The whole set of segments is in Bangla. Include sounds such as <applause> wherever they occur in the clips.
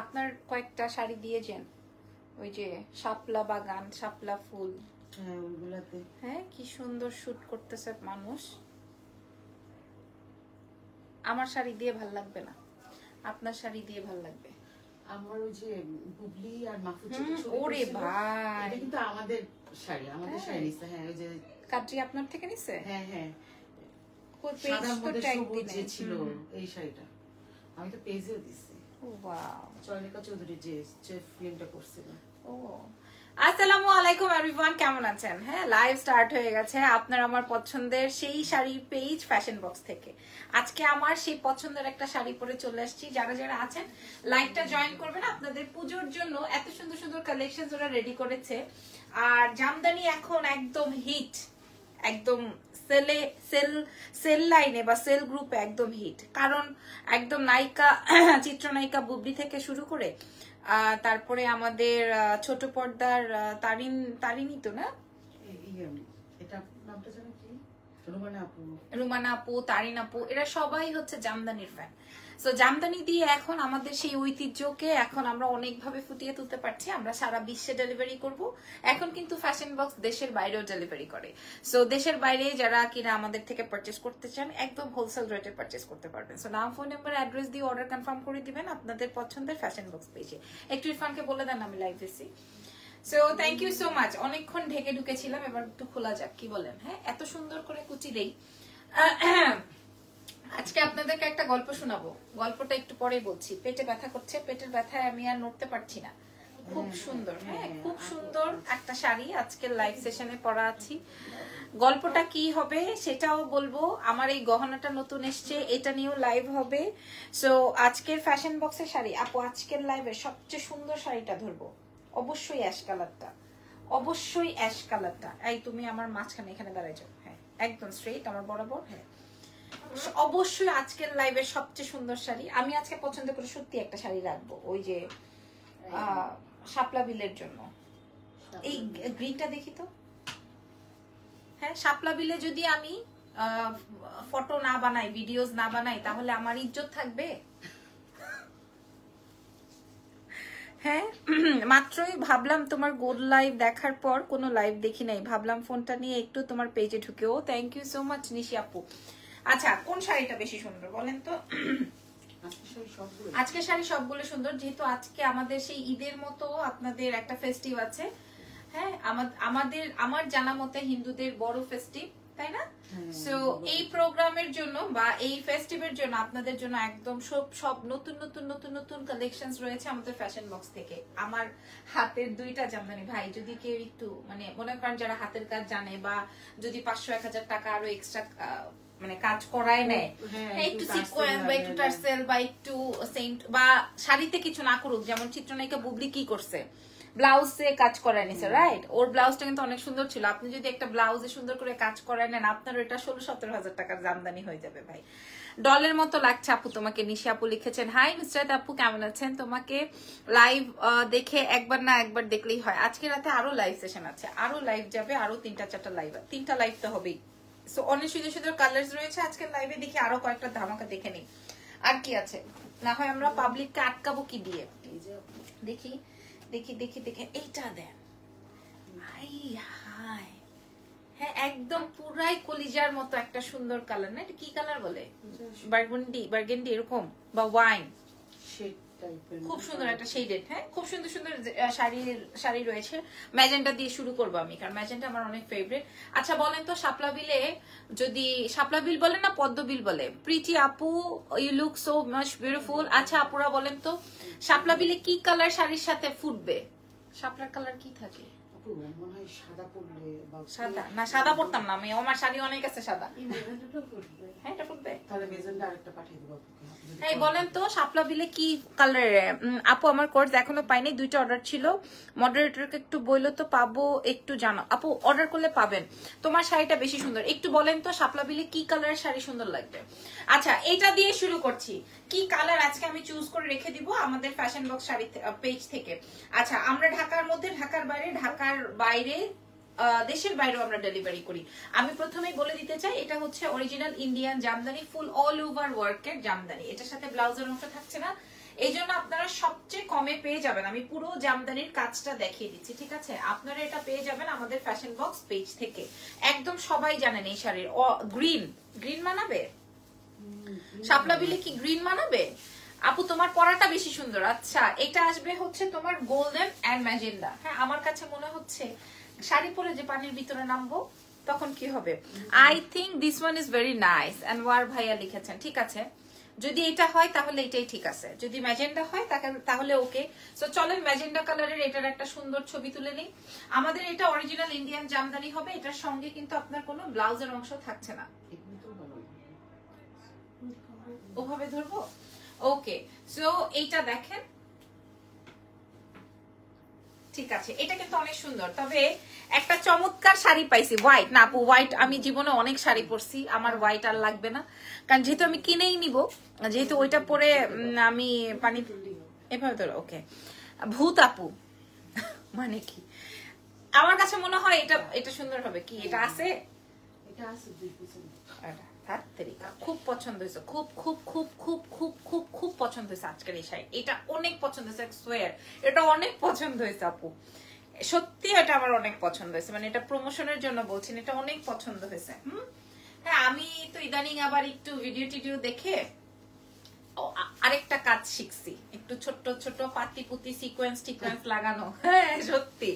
আপনার কয়েকটা শাড়ি দিয়ে যান ওই যে শাপলা বাগান শাপলা ফুল। হ্যাঁ ওইগুলাতে হ্যাঁ কি সুন্দর শুট করতেছে মানুষ। আমার শাড়ি দিয়ে ভালো লাগবে না। আপনার শাড়ি দিয়ে ভালো লাগবে। আমার ওই যে বুবলি আর মাহফুজ ছবি ওরে ভাই। এটা কিন্তু আমাদের শাড়ি আমাদের শাড়ি নিচ্ছে হ্যাঁ ওই যে কাদ্রি আপনার থেকে নিছে? হ্যাঁ হ্যাঁ। ওই পেজ তো ট্যাগ সবুজ যে দিলেন ছিল এই শাড়িটা আমি তো পেজেও দিচ্ছি ওয়াও চয়নিকা চৌধুরী যে যে ফিল্মটা করছিল। ও। আসসালামু আলাইকুম এভরিওয়ান কেমন আছেন? হ্যাঁ লাইভ স্টার্ট হয়ে গেছে আপনার আমার পছন্দের সেই পেজ ফ্যাশন বক্স থেকে। আজকে আমার সেই পছন্দের একটা শাড়ি পরে চলে আসছি। যারা যারা আছেন লাইভটা জয়েন করবেন। আপনাদের পুজোর জন্য এত সুন্দর সুন্দর কালেকশন ওরা রেডি করেছে। আর জামদানি এখন একদম হিট একদম সেলে সেল সেল লাইনে বা সেল গ্রুপে একদম হিট কারণ একদম নায়িকা <clears throat> চিত্রনায়িকা বুবলি থেকে শুরু করে আহ, তারপরে আমাদের ছোট পর্দার তারিন তারিনী তো না? ইয়ে, রুমানা আপু। তারিন আপু এরা সবাই হচ্ছে জামদানির ফ্যান সো জামদানি দিয়ে এখন আমাদের সেই ঐতিহ্যকে এখন আমরা অনেকভাবে ফুটিয়ে তুলতে পারছি। আমরা সারা বিশ্বে ডেলিভারি করব। এখন কিন্তু ফ্যাশন বক্স দেশের বাইরেও ডেলিভারি করে। সো দেশের বাইরে যারা কিনা আমাদের থেকে পারচেস করতে চান, একদম হোলসেল রেটে পারচেস করতে পারবেন। সো নাম ফোন নাম্বার অ্যাড্রেস দিয়ে অর্ডার কনফার্ম করে দিবেন আপনাদের পছন্দের ফ্যাশন বক্স পেজে একটু ইরফানকে বলে দেন, আমি live AC so thank you so much অনেকক্ষণ ঢেকে ঢুকেছিলাম, এবার একটু খোলা যাক। কি বলেন? হ্যাঁ এত সুন্দর করে কুচি দেই। আজকে আপনাদেরকে একটা গল্প শোনাবো। গল্পটা একটু পরে বলছি। পেটে ব্যথা করছে পেটের ব্যথায় আমি আর নড়তে পারছি না। খুব সুন্দর হ্যাঁ খুব সুন্দর একটা শাড়ি আজকের লাইভ সেশনে পরা আছি। গল্পটা কি হবে সেটাও বলব। আমার এই গহনাটা নতুন এসছে এটা নিয়েও লাইভ হবে। সো আজকের ফ্যাশন বক্সের শাড়ি। আপু আজকের লাইভের সবচেয়ে সুন্দর শাড়িটা ধরবো। অবশ্যই অ্যাশ কালারটা অবশ্যই অ্যাশ কালারটা এই তুমি আমার মাঝখানে এখানে দাঁড়াই যাও। হ্যাঁ একদম স্ট্রেট আমার বরাবর। হ্যাঁ। অবশ্যই আজকের লাইভের সবচেয়ে সুন্দর শাড়ি। আমি আজকে পছন্দ করে সত্যি একটা শাড়ি রাখব ওই যে শাপলা বিলের জন্য। এই গ্রিনটা দেখি তো। হ্যাঁ শাপলা বিলে যদি আমি ফটো না বানাই ভিডিওস না বানাই তাহলে আমার ইজ্জত থাকবে? হ্যাঁ <clears throat> মাত্রই ভাবলাম তোমার গোল লাইভ দেখার পর কোনো লাইভ দেখি নাই। ভাবলাম ফোনটা নিয়ে একটু তোমার পেজে ঢুকেও। Thank you so much Nishi আপু। আচ্ছা কোন শাড়িটা বেশি সুন্দর বলেন তো? আজকে শাড়ি সবগুলো আজকে শাড়ি সবগুলো সুন্দর যেহেতু আজকে আমাদের সেই ঈদের মতো আপনাদের একটা ফেস্টিভ আছে। হ্যাঁ আমাদের আমার জানা মতে হিন্দুদের বড় ফেস্টিভ তাই না? হ্যাঁ, সো এই প্রোগ্রামের জন্য বা এই ফেস্টিভের জন্য আপনাদের জন্য একদম সব সব নতুন নতুন নতুন নতুন কালেকশন রয়েছে আমাদের ফ্যাশন বক্স থেকে। আমার হাতের দুইটা জামদানি ভাই যদি কেউ একটু মানে মনে করেন যারা হাতের কাজ জানে বা যদি পাঁচশো এক হাজার টাকা আরও এক্সট্রা মানে কাজ করায় নেয়। হ্যাঁ, হ্যাঁ, একটু সিকোয়েন্স বা একটু টার্সেল বা একটু সেন্ট বা শাড়িতে কিছু না করুক যেমন চিত্রনায়িকা বুবলি কি করছে? ব্লাউজে কাজ করায় নিছে রাইট ওর ব্লাউজটা কিন্তু অনেক সুন্দর ছিল। আপনি যদি একটা ব্লাউজে সুন্দর করে কাজ করায় নেন আপনার ওটা ষোলো সতেরো হাজার টাকার জামদানি হয়ে যাবে ভাই। ডলের মতো লাগছে আপু তোমাকে। নিশি আপু লিখেছেন হাই মিস্টার আপু কেমন আছেন? তোমাকে লাইভ দেখে একবার না একবার দেখলেই হয়। আজকে রাতে আরও লাইভ সেশন আছে। আরও লাইভ যাবে আরও তিনটা চারটা লাইভ তিনটা লাইভ তো হবেই। সো অনেক সুন্দর সুন্দর কালার্স রয়েছে। আজকের লাইভে দেখি আরও কয়েকটা ধামাকা দেখে নিই। আর কি আছে? না হয় আমরা পাবলিককে আটকাবো কি দিয়ে? দেখি দেখি দেখি দেখি। এইটা দেন। হাই হাই হ্যাঁ একদম পুরাই কলিজার মতো একটা সুন্দর কালার না এটা কি কালার বলে? বার্গেন্ডি বার্গেন্ডি এরকম? বা ওয়াইন টাইপের খুব সুন্দর একটা শেডেড হ্যাঁ? খুব সুন্দর সুন্দর শাড়ি শাড়ি রয়েছে। ম্যাজেন্টা দিয়ে শুরু করব আমি কারণ ম্যাজেন্টা আমার অনেক ফেভারিট আচ্ছা বলেন তো শাপলা বিলে যদি শাপলা বিল বলে না পদ্ম বিল বলে? প্রিটি আপু you look so much beautiful আচ্ছা আপুরা বলেন তো শাপলা বিলে কি কালার শাড়ির সাথে ফুটবে? শাপলার কালার কি থাকে? আপু মনে হয় সাদা না সাদা পরতাম না আমি আমার শাড়ি অনেক আছে সাদা। হ্যাঁ এটা ফুটবে। তাহলে মেজেন্টা আরেকটা পাঠিয়ে দেবো। এই, বলেন তো, শাপলা বিলে কি কালার আপু, আমার কোর্স এখনও পাইনি, দুইটা অর্ডার ছিল। মডারেটরকে একটু বইলো তো পাবো, একটু জানো। আপু অর্ডার করলে পাবেন। তোমার শাড়িটা বেশি সুন্দর। একটু বলেন তো, শাপলা বিলে কি কালারের শাড়ি সুন্দর লাগবে? আচ্ছা এটা দিয়ে শুরু করছি। কি কালার আজকে আমি চুজ করে রেখে দিব আমাদের ফ্যাশন বক্স শাড়ি পেজ থেকে? আচ্ছা আমরা ঢাকার মধ্যে, ঢাকার বাইরে ঢাকার বাইরে দেশের বাইরেও আমরা ডেলিভারি করি। আমি প্রথমেই বলে দিতে চাই, এটা হচ্ছে original Indian jamdani full all over ওয়ার্কের জামদানি। এটার সাথে ব্লাউজের অংশ থাকছে না। এই জন্য আপনারা সবচেয়ে কমে পেয়ে যাবেন। আমি পুরো জামদানির কাজটা দেখিয়ে দিচ্ছি, ঠিক আছে? আপনারা এটা পেয়ে যাবেন আমাদের ফ্যাশন বক্স পেজ থেকে। একদম সবাই জানেন এই শাড়ির। গ্রিন গ্রিন মানাবে? শাপলা বিলে কি গ্রিন মানাবে? আপু, তোমার পরাটা বেশি সুন্দর। আচ্ছা এটা আসবে হচ্ছে তোমার গোল্ডেন এন্ড ম্যাজেন্ডা হ্যাঁ আমার কাছে মনে হচ্ছে শাড়ি পরে যে পানির ভিতরে নামবো তখন কি হবে? I think this one is very nice and war ভাইয়া লিখেছেন ঠিক আছে। যদি এটা হয় তাহলে এটাই ঠিক আছে। যদি ম্যাজেন্ডা হয় তাহলে ওকে। সো চলেন ম্যাজেন্ডা কালারের এটার একটা সুন্দর ছবি তুলে নিই। আমাদের এটা অরিজিনাল ইন্ডিয়ান জামদানি হবে। এটার সঙ্গে কিন্তু আপনার কোনো ব্লাউজের অংশ থাকছে না। ওভাবে ধরবো? ওকে সো এইটা দেখেন। ঠিক আছে এটা কিন্তু অনেক সুন্দর। তবে একটা চমৎকার শাড়ি পাইছি হোয়াইট না আপু হোয়াইট আমি জীবনে অনেক শাড়ি পরছি আমার হোয়াইট আর লাগবে না। কারণ যেহেতু আমি কিনেই নিব যেহেতু ওইটা পরে আমি পানি এভাবে ধরো ওকে ভূত আপু মানে কি? আমার কাছে মনে হয় এটা এটা সুন্দর হবে। কি এটা আছে? এটা আছে তেরিকা। খুব পছন্দ হয়েছে, খুব খুব খুব খুব খুব খুব খুব পছন্দ হয়েছে আজকের এই শাড়ি। এটা অনেক পছন্দ হয়েছে সোয়ার এটা অনেক পছন্দ হয়েছে আপু। সত্যি এটা আমার অনেক পছন্দ হয়েছে মানে এটা প্রমোশনের জন্য বলছেন এটা অনেক পছন্দ হয়েছে, হুম? হ্যাঁ আমি তো ইদানিং আবার একটু ভিডিও টিডিও দেখে আরেকটা কাজ শিখছি। একটু ছোট্ট ছোট পাতি পুতি সিকোয়েন্স টিকোয়েন্স লাগানো। হ্যাঁ সত্যি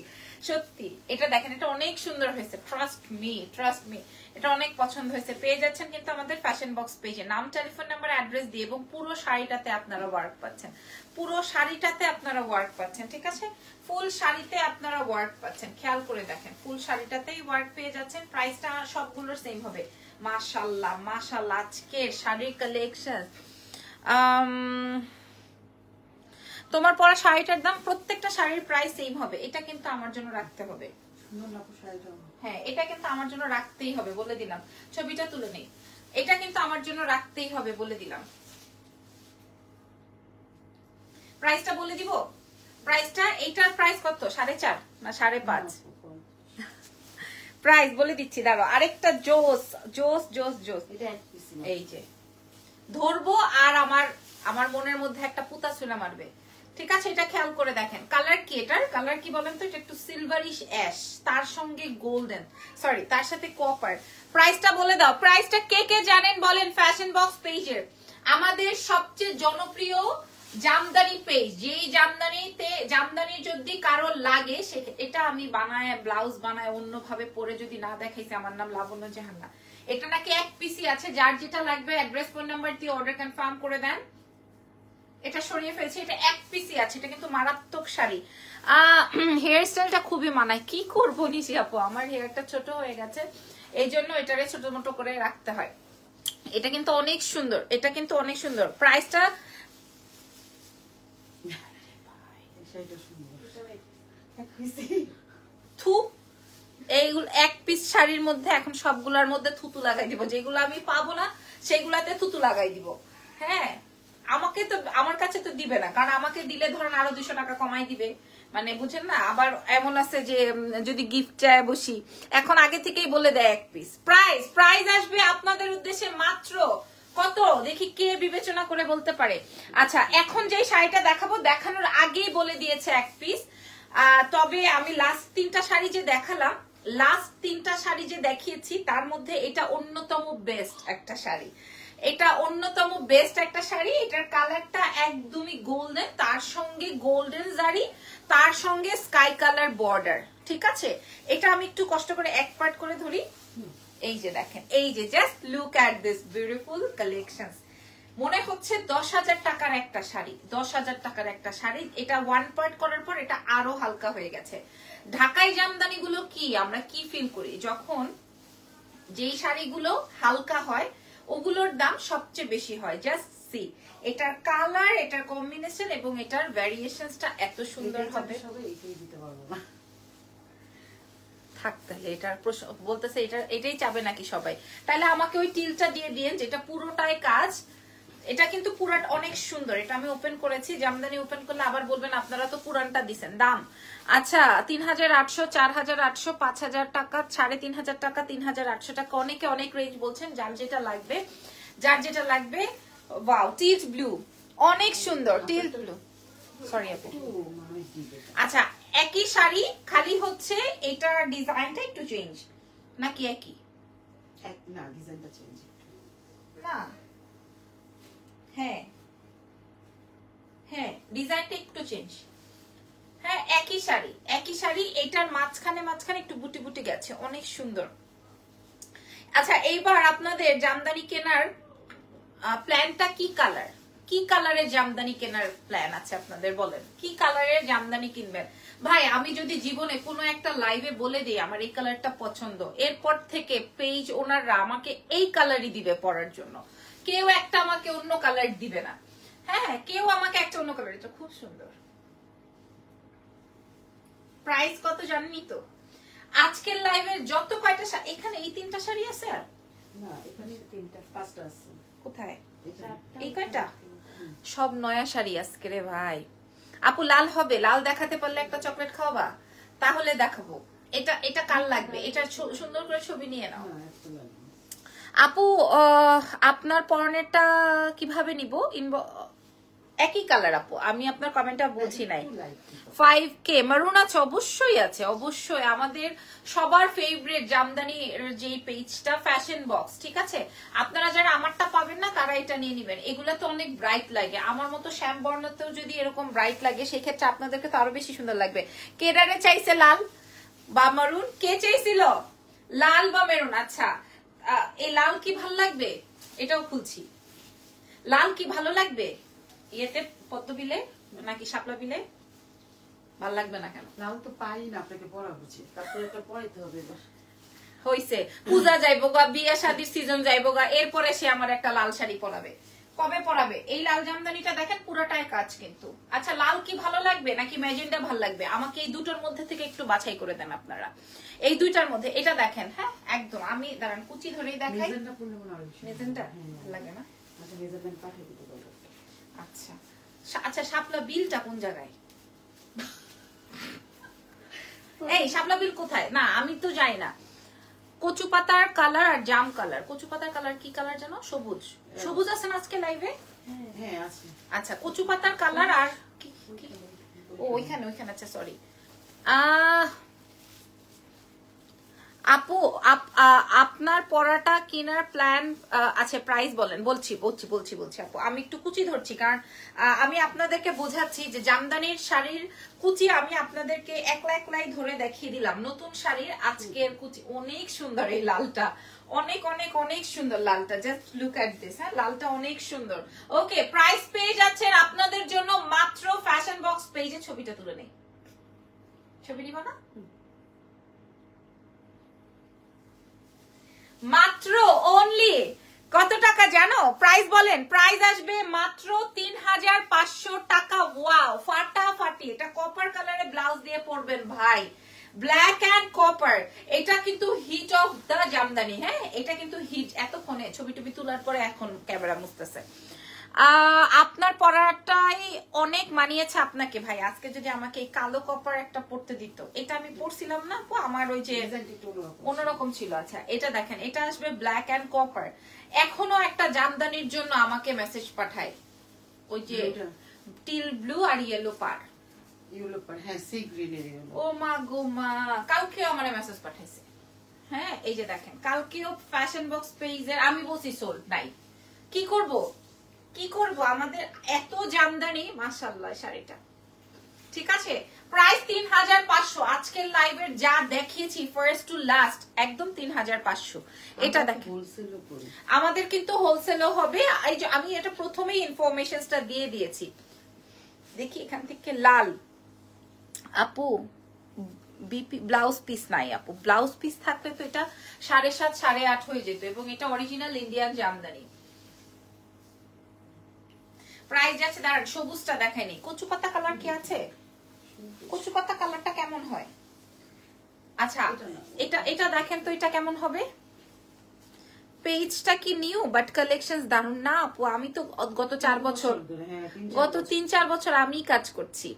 সত্যি। এটা দেখেন, এটা অনেক সুন্দর হয়েছে। ট্রাস্ট মি ট্রাস্ট মি এটা অনেক পছন্দ হয়েছে। পেয়ে যাচ্ছেন কিন্তু আমাদের ফ্যাশন বক্স পেজে নাম টেলিফোন নাম্বার অ্যাড্রেস দিয়ে এবং পুরো শাড়িটাতে আপনারা ওয়ার্ক পাচ্ছেন। পুরো শাড়িটাতে আপনারা ওয়ার্ক পাচ্ছেন, ঠিক আছে? ফুল শাড়িতে আপনারা ওয়ার্ক পাচ্ছেন। খেয়াল করে দেখেন, ফুল শাড়িটাতেই ওয়ার্ক পেয়ে যাচ্ছেন। প্রাইসটা সবগুলোর সেম হবে। মাশাল্লাহ মাশাল্লাহ, আজকের শাড়ির কালেকশন তোমার পরা শাড়িটার দাম প্রত্যেকটা শাড়ির প্রাইস সেম হবে। এটা কিন্তু আমার জন্য রাখতে হবে। হ্যাঁ এটা কিন্তু আমার জন্য রাখতেই হবে বলে দিলাম। ছবিটা তুলে নেই। এটা কিন্তু আমার জন্য রাখতেই হবে বলে দিলাম। প্রাইসটা বলে দিব? প্রাইসটা এইটার প্রাইস কত? সাড়ে চার না সাড়ে পাঁচ? <laughs> প্রাইস বলে দিচ্ছি দাঁড়ো আরেকটা জোস জোস জোস জোস। এই যে। ধরবো আর আমার আমার মনের মধ্যে একটা পুতা চুলা মারবে। ঠিক আছে, এটা খেয়াল করে দেখেন। কালার কি এটার? কালার কি বলেন তো? এটা একটু সিলভারিশ অ্যাশ তার সঙ্গে গোল্ডেন সরি তার সাথে কপার প্রাইসটা বলে দাও। প্রাইসটা কে কে জানেন বলেন? ফ্যাশন বক্স পেজের আমাদের সবচেয়ে জনপ্রিয় জামদানি পেজ যেই জামদানিতে, জামদানি যদি কারও লাগে, সে, এটা আমি বানায় ব্লাউজ বানায়, অন্যভাবে পরে যদি না দেখাইছে আমার নাম লাবণ্য জাহান্না এটা নাকি এক পিসি আছে যার যেটা লাগবে অ্যাড্রেস ফোন নাম্বার দিয়ে অর্ডার কনফার্ম করে দেন। এটা সরিয়ে ফেলছি এটা এক পিসি আছে এটা কিন্তু মারাত্মক শাড়ি। হেয়ার স্টাইলটা খুবই মানায়। কি করব নিশি আপু? আমার হেয়ারটা ছোট হয়ে গেছে এই জন্য এটারে ছোট মোটো করে রাখতে হয়। এটা কিন্তু অনেক সুন্দর এটা কিন্তু অনেক সুন্দর। প্রাইসটা এই শাড়িটা সুন্দর। এক পিসই থু এইগুলো এক পিস শাড়ির মধ্যে এখন সবগুলোর মধ্যে থুতু লাগাই দিব। যেগুলো আমি পাবো না, সেগুলাতে থুতু লাগাই দিব। হ্যাঁ? আমাকে তো, আমার কাছে তো দিবে না। কারণ আমাকে দিলে ধরেন আরও দুশো টাকা কমাই দিবে। মানে বুঝেন না, আবার এমন আছে যে যদি গিফট চায় বসি। এখন আগে থেকেই বলে দেয় এক পিস প্রাইস প্রাইস আসবে আপনাদের উদ্দেশ্যে মাত্র কত? দেখি কে বিবেচনা করে বলতে পারে। আচ্ছা এখন যে শাড়িটা দেখাবো, দেখানোর আগেই বলে দিয়েছে এক পিস তবে আমি লাস্ট তিনটা শাড়ি যে দেখালাম লাস্ট তিনটা শাড়ি যে দেখিয়েছি, তার মধ্যে এটা অন্যতম বেস্ট একটা শাড়ি। এটা অন্যতম বেস্ট একটা শাড়ি, এটার কালারটা একদমই গোল্ডেন তার সঙ্গে গোল্ডেন জারি তার সঙ্গে স্কাই কালার বর্ডার ঠিক আছে? এটা আমি একটু কষ্ট করে এক পার্ট করে ধরি। এই যে দেখেন, এই যে just look at this beautiful collection মনে হচ্ছে দশ হাজার টাকার একটা শাড়ি। দশ হাজার টাকার একটা শাড়ি। এটা ওয়ান পার্ট করার পর এটা আরও হালকা হয়ে গেছে। ঢাকাই জামদানি গুলো কি? আমরা কি ফিল করি? যখন যেই শাড়িগুলো হালকা হয় ওগুলোর দাম সবচেয়ে বেশি হয়। জাস্ট সি এটার কালার এটার কম্বিনেশন এবং এটার ভ্যারিয়েশনসটা এত সুন্দর হবে। থাক তাহলে এটার বলতেছে এটা এটাই চাবে নাকি সবাই? তাহলে আমাকে ওই টিলটা দিয়ে দিয়েন যেটা পুরোটাই কাজ এটা কিন্তু পুরাট অনেক সুন্দর। এটা আমি ওপেন করেছি। জামদানি ওপেন করলে আবার বলবেন আপনারা তো পুরানটা দিছেন। দাম? আচ্ছা তিন হাজার আটশো চার হাজার আটশো পাঁচ হাজার টাকা সাড়ে তিন হাজার টাকা তিন হাজার আটশো টাকা। অনেকে অনেক রেঞ্জ বলছেন যার যেটা লাগবে যার যেটা লাগবে ওয়াও টিচ ব্লু অনেক সুন্দর। টিল সরি আপু। deep এটা। আচ্ছা একই শাড়ি খালি হচ্ছে এটার ডিজাইনটা একটু চেঞ্জ নাকি একই? না ডিজাইনটা চেঞ্জ না। হ্যাঁ। হ্যাঁ ডিজাইনটা একটু চেঞ্জ হ্যাঁ একই শাড়ি। একই শাড়ি, এটার মাঝখানে মাঝখানে একটু বুটি বুটি গেছে। অনেক সুন্দর। আচ্ছা এইবার আপনাদের জামদানি কেনার প্ল্যানটা কি কালার কি কালারের জামদানি কেনার প্ল্যান আছে আপনাদের বলেন? কি কালারের জামদানি কিনবেন? ভাই, আমি যদি জীবনে কোনো একটা লাইভে বলে দিই, আমার এই কালারটা পছন্দ। এরপর থেকে পেজ ওনাররা আমাকে এই কালারই দিবে পরার জন্য। কেউ একটা আমাকে অন্য কালার দিবে না। হ্যাঁ হ্যাঁ কেউ আমাকে একটা অন্য কালার এটা খুব সুন্দর। প্রাইস কত জানেনই তো? আজকের লাইভের যত কয়টা এখানে এই তিনটা শাড়ি আছে আর? না এখানে তিনটা পাঁচটা আছে। কোথায়? এই কয়টা? সব নয়া শাড়ি আজকে রে ভাই। আপু লাল হবে। লাল দেখাতে পারলে একটা চকলেট খাওয়াবা? তাহলে দেখাবো। এটা এটা কাল লাগবে? এটা সুন্দর করে ছবি নিয়ে নাও। আপু আপনার পরনেরটা কীভাবে নিব? একই কালার আপু, আমি আপনার কমেন্টটা বুঝি নাই। ফাইভ কে মারুন আছে, অবশ্যই আছে, অবশ্যই। আমাদের সবার ফেভারিট জামদানি যে পেজটা ফ্যাশন বক্স ঠিক আছে? আপনারা যারা আমারটা পাবেন না, তারা এটা নিয়ে নেবেন। এগুলা তো অনেক ব্রাইট লাগে। আমার মতো শ্যাম বর্ণতেও যদি এরকম ব্রাইট লাগে সেই ক্ষেত্রে আপনাদেরকে তো আরও বেশি সুন্দর লাগবে। কেডারে চাইছে লাল বা মারুন কে চাইছিল? লাল বা মেরুন আচ্ছা। এই লাল কি ভালো লাগবে? এটাও খুলছি। লাল কি ভালো লাগবে? ইয়েতে পদ্ম বিলে নাকি শাপলা বিলে? ভালো লাগবে না কেন? লাল তো পাই না আপনাকে পরা উচিত তারপরে একটা পরাইতে হবে হইছে। পূজা যাইবো গা বিয়ে শাদির সিজন যাইবো গা এরপরে সে আমার একটা লাল শাড়ি পরাবে। কবে পরাবে? এই লাল জামদানিটা দেখেন পুরোটাই কাজ কিন্তু। আচ্ছা লাল কি ভালো লাগবে নাকি ম্যাজেন্ডা ভালো লাগবে? আমাকে এই দুটোর মধ্যে থেকে একটু বাছাই করে দেন আপনারা। এই দুইটার মধ্যে এটা দেখেন হ্যাঁ? একদম আমি দাঁড়ান কুচি ধরেই দেখাই। মেজেন্টা হয় হ্যাঁ। লাগে না? আচ্ছা আচ্ছা। আচ্ছা শাপলা বিলটা কোন জায়গায়? এই শাপলা বিল কোথায়? না আমি তো যাই না। কচু পাতার কালার আর জাম কালার। কচু পাতার কালার কি কালার জানো? সবুজ। সবুজ আছে না আজকে লাইভে হ্যাঁ আচ্ছা কচু পাতার কালার আর ও ওইখানে ওইখানে আচ্ছা সরি আহ আপু, আপ- আপনার পড়াটা কেনার প্ল্যান আছে প্রাইস বলেন। বলছি বলছি বলছি বলছি আপু। আমি একটু কুচি ধরছি, কারণ আমি আপনাদেরকে বোঝাচ্ছি যে জামদানির শাড়ির কুচি আমি আপনাদেরকে একলা একলাই ধরে দেখিয়ে দিলাম। নতুন শাড়ির আজকের কুচি। অনেক সুন্দর এই লালটা। অনেক অনেক অনেক সুন্দর লালটা। জাস্ট লুক এট দিস হ্যাঁ? লালটা অনেক সুন্দর। ওকে প্রাইস পেয়ে যাচ্ছেন আপনাদের জন্য মাত্র ফ্যাশন বক্স পেজে ছবিটা তুলে নেই। ছবি নিব না? মাত্র অনলি কত টাকা জানো? প্রাইস বলেন প্রাইস আসবে মাত্র তিন হাজার পাঁচশো টাকা। ওয়াও ফাটাফাটি। এটা কপার কালারে ব্লাউজ দিয়ে পরবেন ভাই। ব্ল্যাক অ্যান্ড কপার এটা কিন্তু হিট অফ দা জামদানি হ্যাঁ? এটা কিন্তু হিট এতক্ষণে ছবি টবি তোলার পরে এখন ক্যামেরা মুছতেছে। আপনার পড়াটাই অনেক মানিয়েছে আপনাকে ভাই। আজকে যদি আমাকে এই কালো কপার একটা পড়তে দিত। এটা আমি পড়ছিলাম না আপু, আমার ওই যে অন্যরকম। ছিল আচ্ছা এটা দেখেন এটা আসবে ব্ল্যাক অ্যান্ড কপার এখনও একটা জামদানির জন্য আমাকে মেসেজ পাঠায়। ওই যে টিল ব্লু আর ইয়েলো পার। ইউলো পার হ্যাঁ সি গ্রিনের ও মা গো মা কালকেও আমার মেসেজ পাঠাইছে। হ্যাঁ এই যে দেখেন কালকেও ফ্যাশন বক্স পেজের আমি বলছি সোল নাই কি করব? কি করব? আমাদের এত জামদানি মাশাল্লাহ শাড়িটা। ঠিক আছে? প্রাইস তিন হাজার পাঁচশো। আজকের লাইভের যা দেখিয়েছি ফার্স্ট টু লাস্ট একদম তিন হাজার পাঁচশো এটা দেখেন। আমাদের কিন্তু হোলসেলও হবে। এই যে আমি এটা প্রথমেই ইনফরমেশনসটা দিয়ে দিয়েছি। দেখি এখান থেকে লাল। আপু বিপি ব্লাউজ পিস নাই আপু। ব্লাউজ পিস থাকলে তো এটা সাড়ে সাত সাড়ে আট হয়ে যেত এবং এটা অরিজিনাল ইন্ডিয়ান জামদানি। প্রাইস যাচ্ছে দাঁড়ান সবুজটা দেখায়নি কচু পাতা কালার কি আছে? কচু পাতা কালারটা কেমন হয়? আচ্ছা এটা এটা দেখেন তো এটা কেমন হবে? পেজটা কি নিউ বাট কালেকশন দারুণ না আপু আমি তো গত চার বছর হ্যাঁ গত তিন চার বছর আমি কাজ করছি।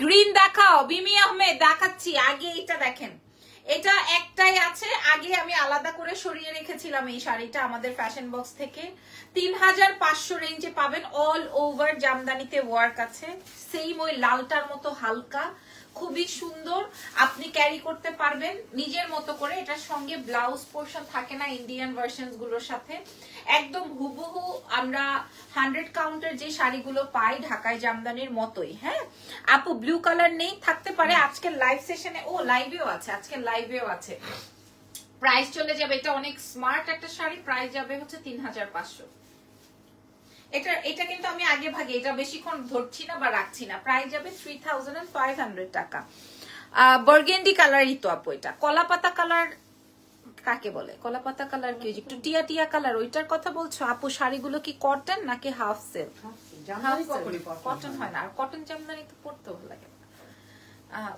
গ্রিন দেখাও বিমি আহমেদ দেখাচ্ছি। আগে এটা দেখেন। এটা একটাই আছে। আগে আমি আলাদা করে সরিয়ে রেখেছিলাম এই শাড়িটা আমাদের ফ্যাশন বক্স থেকে। তিন হাজার পাঁচশো রেঞ্জে পাবেন অল ওভার জামদানিতে ওয়ার্ক আছে। সেম ওই লালটার মতো হালকা। খুবই সুন্দর। আপনি ক্যারি করতে পারবেন। নিজের মতো করে এটার সঙ্গে ব্লাউজ পোর্শন থাকে না ইন্ডিয়ান ভার্সনগুলোর সাথে। একদম হুবহু আমরা হান্ড্রেড কাউন্টের যে শাড়িগুলো পাই ঢাকায় জামদানির মতোই হ্যাঁ? আপু ব্লু কালার নেই থাকতে পারে। আজকের লাইভ সেশনে ও লাইভেও আছে আজকের লাইভেও আছে। প্রাইস চলে যাবে। এটা অনেক স্মার্ট একটা শাড়ি। প্রাইস যাবে হচ্ছে তিন হাজার পাঁচশো। এটা এটা কিন্তু আমি আগে ভাগে এটা বেশিক্ষণ ধরছি না বা রাখছি না। প্রাইস যাবে থ্রি টাকা। বার্গেন্ডি কালারই তো আপু এটা। কলাপাতা কালার কাকে বলে? কলাপাতা কালার কি? একটু টিয়া টিয়া কালার ওইটার কথা বলছো? আপু শাড়িগুলো কি কটন নাকি হাফ সেল কটন হয় না। আর কটন জামদানি তো পড়তেও ভালো লাগে।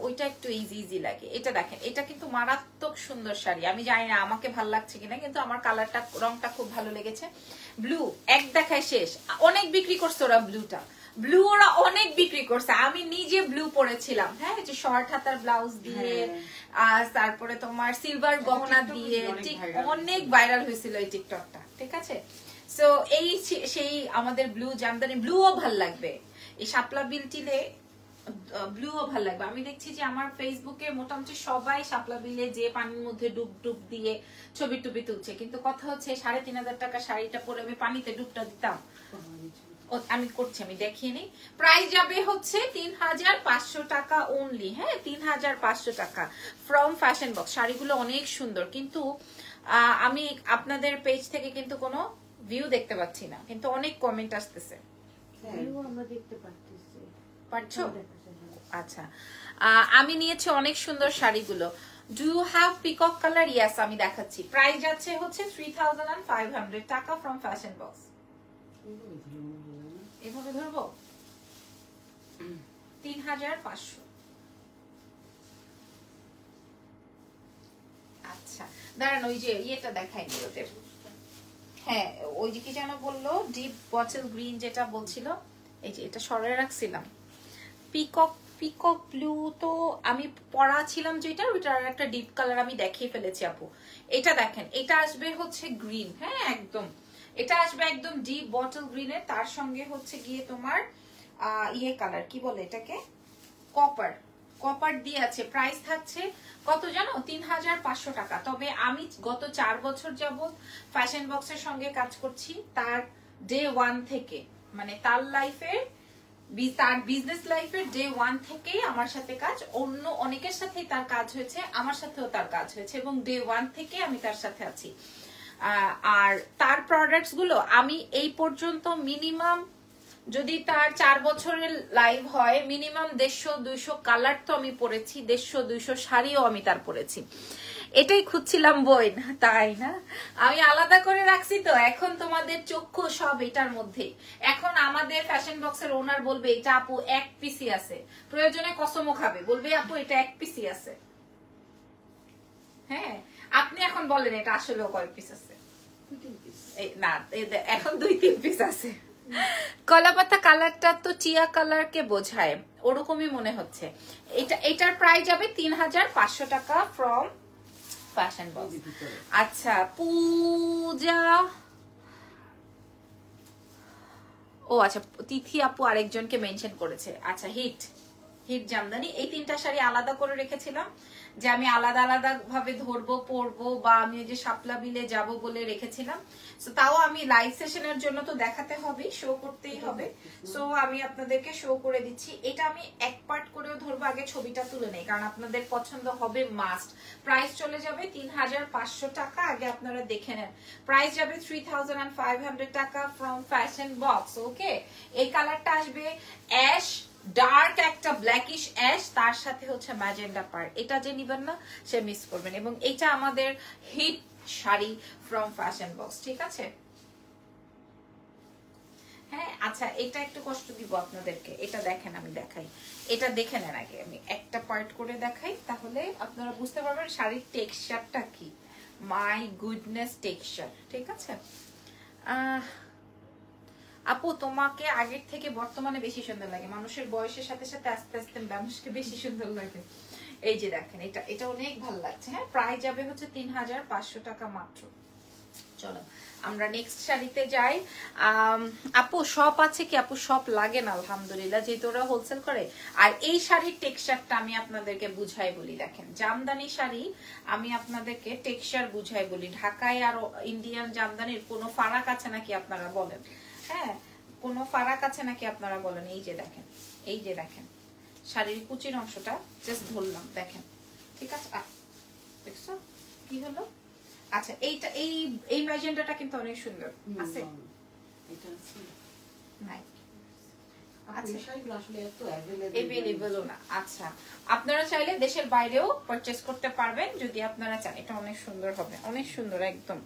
ওইটা একটু ইজি ইজি লাগে। এটা দেখেন এটা কিন্তু মারাত্মক সুন্দর শাড়ি। আমি জানি না আমাকে ভালো লাগছে কিনা কিন্তু আমার কালারটা রংটা খুব ভালো লেগেছে। ব্লু এক দেখায় শেষ। অনেক বিক্রি করছে ওরা ব্লুটা ব্লু ওরা অনেক বিক্রি করছে। আমি নিজে ব্লু পরেছিলাম। হ্যাঁ যে শর্ট হাতার ব্লাউজ দিয়ে আর তারপরে তোমার সিলভার গহনা দিয়ে অনেক ঠিক অনেক ভাইরাল হয়েছিল এই টিকটকটা ঠিক আছে? সো এই সেই আমাদের ব্লু জামদানি ব্লুও ভালো লাগবে। এই শাপলা বিল টিলে ব্লুও ভালো লাগবে। আমি দেখছি যে আমার ফেসবুকে মোটামুটি সবাই শাপলা বিলে যে পানির মধ্যে ডুব ডুব দিয়ে ছবি টুবি তুলছে। কিন্তু কথা হচ্ছে সাড়ে তিন হাজার টাকা শাড়িটা পরে আমি পানিতে ডুবটা দিতাম। আমি করছি আমি দেখিয়ে নিই। প্রাইস যাবে হচ্ছে তিন হাজার পাঁচশো টাকা অনলি হ্যাঁ তিন হাজার পাঁচশো টাকা ফ্রম ফ্যাশন বক্স শাড়িগুলো অনেক সুন্দর কিন্তু আমি আপনাদের পেজ থেকে কিন্তু কোনো ভিউ দেখতে পাচ্ছি না। কিন্তু অনেক কমেন্ট আসতেছে। হ্যাঁ। আমরা দেখতে পারতেছি। পারছ? না। আচ্ছা। আমি নিয়েছি অনেক সুন্দর শাড়িগুলো। Do you have peacock colour yes আমি দেখাচ্ছি। প্রাইস যাচ্ছে হচ্ছে থ্রি থাউজেন্ড ফাইভ হান্ড্রেড টাকা ফ্রম ফ্যাশন বক্স এভাবে ধরবো? তিন হাজার পাঁচশো। আচ্ছা। দাঁড়ান, ওই যে ইয়েটা দেখাইনি ওদের। হ্যাঁ ওই যে কি যেন বলল? ডিপ বটল গ্রিন যেটা বলছিল। এই যে, এটা সরে রাখছিলাম। পিকক পিকক ব্লু তো আমি পরা ছিলাম যেটা, ওইটার একটা ডিপ কালার আমি দেখিয়ে ফেলেছি আপু। এটা দেখেন, এটা আসবে হচ্ছে গ্রিন হ্যাঁ একদম। এটা আসবে একদম ডিপ বটল গ্রিনের তার সঙ্গে হচ্ছে গিয়ে তোমার ইয়ে কালার কি বলে এটাকে? কপার কপার দিয়ে আছে প্রাইস থাকছে কত জানো? তিন হাজার পাঁচশো টাকা। তবে আমি গত চার বছর যাবত ফ্যাশন বক্সের সঙ্গে কাজ করছি, তার ডে ওয়ান থেকে মানে তার লাইফের তার বিজনেস লাইফের ডে ওয়ান থেকেই আমার সাথে কাজ। অন্য অনেকের সাথেই তার কাজ হয়েছে, আমার সাথেও তার কাজ হয়েছে এবং ডে ওয়ান থেকে আমি তার সাথে আছি। আর তার প্রোডাক্টসগুলো আমি এই পর্যন্ত মিনিমাম যদি তার চার বছরের লাইভ হয় মিনিমাম দেড়শো, দুইশো কালার তো আমি পরেছি, দেড়শো, দুইশো শাড়িও আমি তার পরেছি। এটাই খুঁজছিলাম বই না তাই না? আমি আলাদা করে রাখছি তো এখন তোমাদের চক্ষু সব এটার মধ্যে। এখন আমাদের ফ্যাশন বক্সের ওনার বলবে এটা আপু এক পিসি আছে। প্রয়োজনে কসমও খাবে বলবে আপু এটা এক পিসি আছে। হ্যাঁ আপনি এখন বলেন এটা আসলে কয় পিস আছে? না এখন দুই তিন পিস আছে। কলাপাতা কালারটা তো চিয়া কালার কে বোঝায় ওরকমই মনে হচ্ছে। এটা এটার প্রাইস যাবে তিন হাজার পাঁচশো টাকা ফ্রম ফ্যাশন বক্স আচ্ছা পূজা। ও আচ্ছা তিথি আপু আরেকজনকে মেনশন করেছে। আচ্ছা হিট। হিট জামদানি। এই তিনটা শাড়ি আলাদা করে রেখেছিলাম। যে আমি আলাদা আলাদা ভাবে ধরবো, পরবো বা আমি ওই যে শাপলা বিলে যাব বলে রেখেছিলাম। তো তাও আমি লাইভ সেশনের জন্য তো দেখাতে হবে শো করতেই হবে। সো আমি আপনাদেরকে শো করে দিচ্ছি। এটা আমি এক পার্ট করেও ধরবো, আগে ছবিটা তুলে নেই, কারণ আপনাদের পছন্দ হবে মাস্ট প্রাইস চলে যাবে তিন হাজার পাঁচশো টাকা, আগে আপনারা দেখে নেন। প্রাইস যাবে থ্রি থাউজেন্ড ফাইভ হান্ড্রেড টাকা ফ্রম ফ্যাশন বক্স ওকে এই কালারটা আসবে অ্যাশ ডার্ক একটা ব্ল্যাকিশ অ্যাশ, তার সাথে হচ্ছে ম্যাজেন্ডা পার এটা যে নিবেন না, সে মিস করবেন। এবং এটা আমাদের hit sari from Fashion Box ঠিক আছে? হ্যাঁ আচ্ছা এটা একটু কষ্ট দিব আপনাদেরকে। এটা দেখেন, আমি দেখাই। এটা দেখে নেন আগে। আমি একটা পার্ট করে দেখাই, তাহলে আপনারা বুঝতে পারবেন শাড়ির টেক্সচারটা কি। মাই গুডনেস টেক্সচার ঠিক আছে? আহ আপু, তোমাকে আগের থেকে বর্তমানে বেশি সুন্দর লাগে। মানুষের বয়সের সাথে সাথে আস্তে আস্তে মানুষকে বেশি সুন্দর লাগে। এই যে দেখেন, এটা এটা অনেক ভালো লাগছে। হ্যাঁ প্রায় যাবে হচ্ছে তিন হাজার পাঁচশো টাকা মাত্র। চলো, আমরা নেক্সট শাড়িতে যাই। আপু শপ আছে কি? আপু শপ লাগে না, আলহামদুলিল্লাহ, যেহেতু ওরা হোলসেল করে। আর এই শাড়ির টেক্সচারটা আমি আপনাদেরকে বুঝাই বলি। দেখেন, জামদানি শাড়ি আমি আপনাদেরকে টেক্সচার বুঝাই বলি। ঢাকায় আর ইন্ডিয়ান জামদানির কোনো ফারাক আছে নাকি আপনারা বলেন? হ্যাঁ কোনো ফারাক আছে নাকি আপনারা বলেন? এই যে দেখেন এই যে দেখেন শাড়ির কুচির অংশটা জাস্ট ধরলাম দেখেন ঠিক আছে? দেখছ? কি হলো? আচ্ছা এইটা এই এই ম্যাজেন্ডাটা কিন্তু অনেক সুন্দর আছে? এটা আছে। নাই আচ্ছা। আপনারা চাইলে দেশের বাইরেও পারচেস করতে পারবেন যদি আপনারা চান। এটা অনেক সুন্দর হবে অনেক সুন্দর একদম।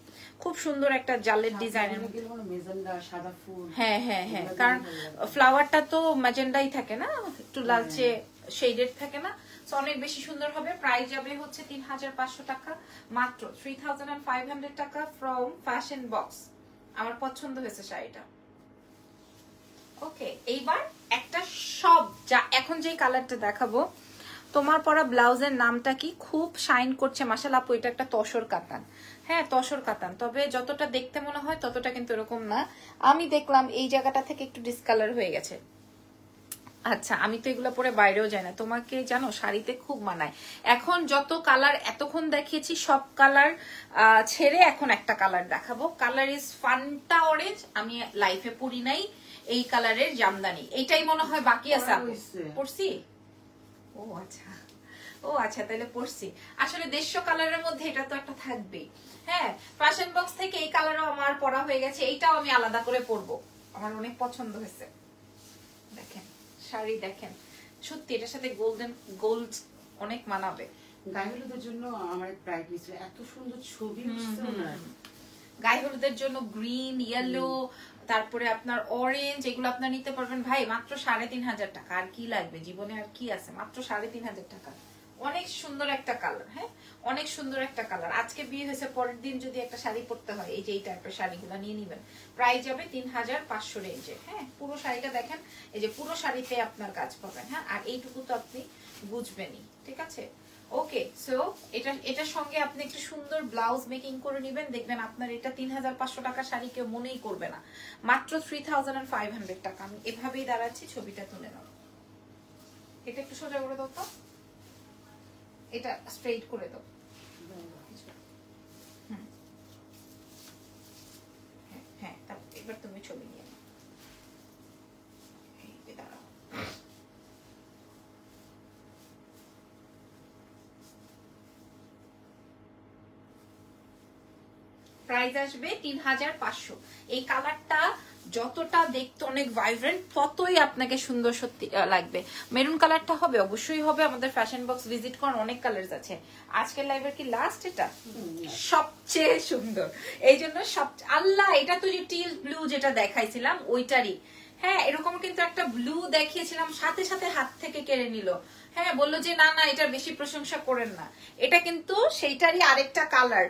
খুব সুন্দর একটা জালের ডিজাইনের সাদা ফুলের মধ্যে মেজেন্ডা, সাদা ফুল হ্যাঁ হ্যাঁ হ্যাঁ। কারণ ফ্লাওয়ারটা তো ম্যাজেন্ডাই থাকে না একটু লালচে শেডেড থাকে না। তো অনেক বেশি সুন্দর হবে। প্রাইস যাবে হচ্ছে তিন হাজার পাঁচশো টাকা। মাত্র three thousand and five hundred টাকা ফ্রম ফ্যাশন বক্স আমার পছন্দ হয়েছে শাড়িটা। ওকে এইবার একটা সব যা এখন যে কালারটা দেখাবো, তোমার পরা ব্লাউজের নামটা কি? খুব শাইন করছে মাসাল আপু, এটা একটা তসর কাতান। হ্যাঁ তসর কাতান। তবে যতটা দেখতে মনে হয় ততটা কিন্তু এরকম না। আমি দেখলাম এই জায়গাটা থেকে একটু ডিসকালার হয়ে গেছে। আচ্ছা আমি তো এগুলো পরে বাইরেও যাই না। তোমাকে জানো, শাড়িতে খুব মানায়। এখন যত কালার এতক্ষণ দেখিয়েছি, সব কালার ছেড়ে এখন একটা কালার দেখাবো। কালার ইজ ফান্টা অরেঞ্জ আমি লাইফে পরি নাই। এই কালারের জামদানি। এইটাই মনে হয় বাকি আছে। পড়ছি? ও আচ্ছা। ও আচ্ছা তাহলে পড়ছি। আসলে দেড়শো কালারের মধ্যে এটা তো একটা থাকবেই হ্যাঁ ফ্যাশন বক্স থেকে এই কালারও আমার পরা হয়ে গেছে এইটাও আমি আলাদা করে পরবো। আমার অনেক পছন্দ হয়েছে। দেখেন শাড়ি দেখেন। সত্যি এটার সাথে গোল্ডেন গোল্ড অনেক মানাবে। গায়ে হলুদের জন্য আমার প্রাইড নিচ্ছে এত সুন্দর ছবি গায়ে হলুদের জন্য গ্রিন ইয়েলো তারপরে আপনার অরেঞ্জ এগুলো আপনার নিতে পারবেন। ভাই, মাত্র সাড়ে তিন হাজার টাকা। আর কি লাগবে? জীবনে আর কি আছে? মাত্র সাড়ে তিন হাজার টাকা। অনেক সুন্দর একটা কালার হ্যাঁ? অনেক সুন্দর একটা কালার আজকে বিয়ে হয়েছে, পরের দিন যদি একটা শাড়ি পরতে হয়, এই যে এই টাইপের শাড়িগুলো নিয়ে নিবেন। প্রাইস যাবে তিন হাজার পাঁচশো রেঞ্জে হ্যাঁ? পুরো শাড়িটা দেখেন, এই যে পুরো শাড়িতে আপনার কাজ পাবেন হ্যাঁ? আর এইটুকু তো আপনি বুঝবেনই, ঠিক আছে? ওকে সো এটা এটার সঙ্গে আপনি একটু সুন্দর ব্লাউজ মেকিং করে নেবেন। দেখবেন আপনার এটা তিন হাজার পাঁচশো টাকা শাড়ি কেউ মনেই করবে না। মাত্র three thousand and five hundred টাকা। আমি এভাবেই দাঁড়াচ্ছি ছবিটা তুলে নাও। এটা একটু সোজা করে দাও তো। এটা স্ট্রেইট করে দাও। হ্যাঁ, হ্যাঁ এবার তুমি ছবি নিয়ে নাও এই যে দাঁড়াও প্রাইস আসবে তিন হাজার পাঁচশো। এই কালারটা যতটা দেখতে অনেক ভাইব্রেন্ট ততই আপনাকে সুন্দর সত্যি লাগবে। মেরুন কালারটা হবে, অবশ্যই হবে। আমাদের ফ্যাশন বক্স ভিজিট করার অনেক কালার আছে। আজকের লাইভের কি লাস্ট এটা? সবচেয়ে সুন্দর। এই জন্য সব, আল্লাহ, এটা তো যে টিল ব্লু যেটা দেখাইছিলাম, ওইটারই। হ্যাঁ এরকম কিন্তু একটা ব্লু দেখিয়েছিলাম, সাথে সাথে হাত থেকে কেড়ে নিল। হ্যাঁ বলল যে, না না, এটার বেশি প্রশংসা করেন না। এটা কিন্তু সেইটারই আরেকটা কালার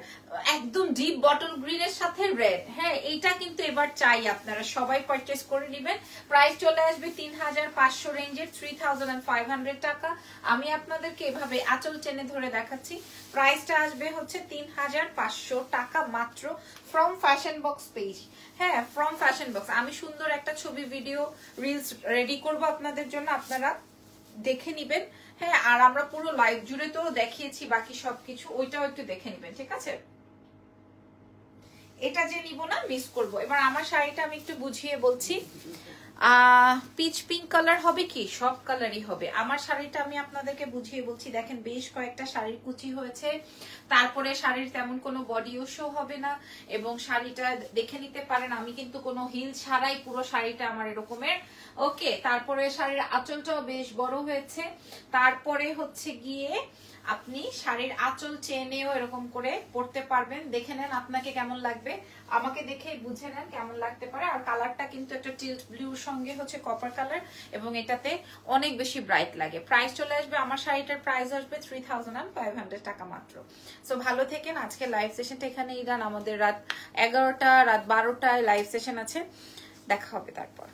একদম ডিপ বটল গ্রিনের সাথে রেড হ্যাঁ এইটা কিন্তু এবার চাই আপনারা। সবাই পারচেস করে নেবেন। প্রাইস চলে আসবে তিন হাজার পাঁচশো রেঞ্জের থ্রি থাউজেন্ড ফাইভ হান্ড্রেড টাকা। আমি আপনাদেরকে এভাবে আঁচল টেনে ধরে দেখাচ্ছি। প্রাইসটা আসবে হচ্ছে তিন হাজার পাঁচশো টাকা মাত্র ফ্রম ফ্যাশন বক্স পেজ হ্যাঁ ফ্রম ফ্যাশন বক্স আমি সুন্দর একটা ছবি ভিডিও রিলস রেডি করব আপনাদের জন্য। আপনারা দেখে নিবেন। হ্যাঁ আর আমরা পুরো লাইভ জুড়ে তো দেখিয়েছি বাকি সবকিছু, ওইটাও একটু দেখে নিবেন, ঠিক আছে? এটা যে নিব না মিস করব। এবার আমার শাড়িটা আমি একটু বুঝিয়ে বলছি। পিচ পিঙ্ক কালার হবে কি? সব কালারই হবে। আমার শাড়িটা আমি আপনাদেরকে বুঝিয়ে বলছি। দেখেন, বেশ কয়েকটা শাড়ির কুচি হয়েছে। তারপরে শাড়ির তেমন কোনো বডিও শো হবে না এবং শাড়িটা দেখে নিতে পারেন। আমি কিন্তু কোনো হিল ছাড়াই পুরো শাড়িটা আমার এরকমের। ওকে তারপরে শাড়ির আঁচলটাও বেশ বড় হয়েছে। তারপরে হচ্ছে গিয়ে আপনি শাড়ির আঁচল চেনেও এরকম করে পরতে পারবেন। দেখে নেন আপনাকে কেমন লাগবে। আমাকে দেখে বুঝে নেন কেমন লাগতে পারে। আর কালারটা কিন্তু একটা টিল্ট ব্লুর সঙ্গে হচ্ছে কপার কালার এবং এটাতে অনেক বেশি ব্রাইট লাগে। প্রাইস চলে আসবে, আমার শাড়িটার প্রাইস আসবে থ্রি থাউজেন্ড টাকা মাত্র। সো ভালো থেকেন। আজকে লাইভ সেশনটা এখানেই ডান আমাদের রাত এগারোটা, রাত বারোটায় লাইভ সেশন আছে। দেখা হবে তারপর।